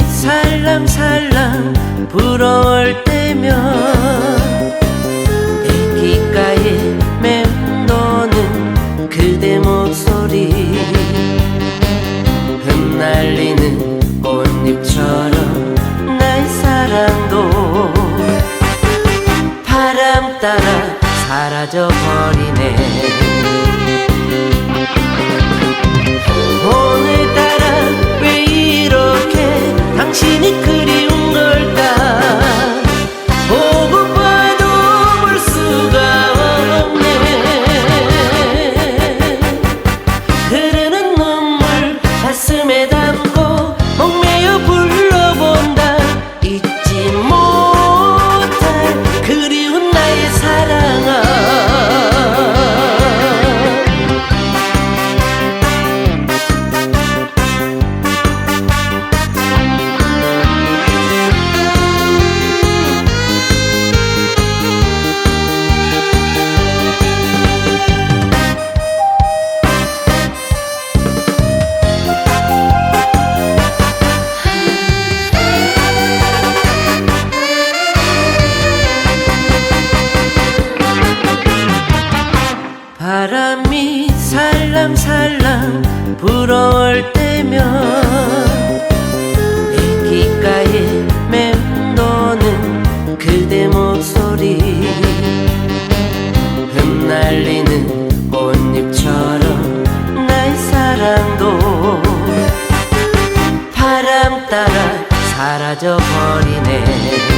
살랑살랑 불어올 때면 내 귓가에 맴도는 그대 목소리. 흩날리는 꽃잎처럼 나의 사랑도 바람 따라 사라져버리네 살랑살랑 불어올 때면 내 귓가에 맴도는 그대 목소리. 흩날리는 꽃잎처럼 나의 사랑도 바람 따라 사라져버리네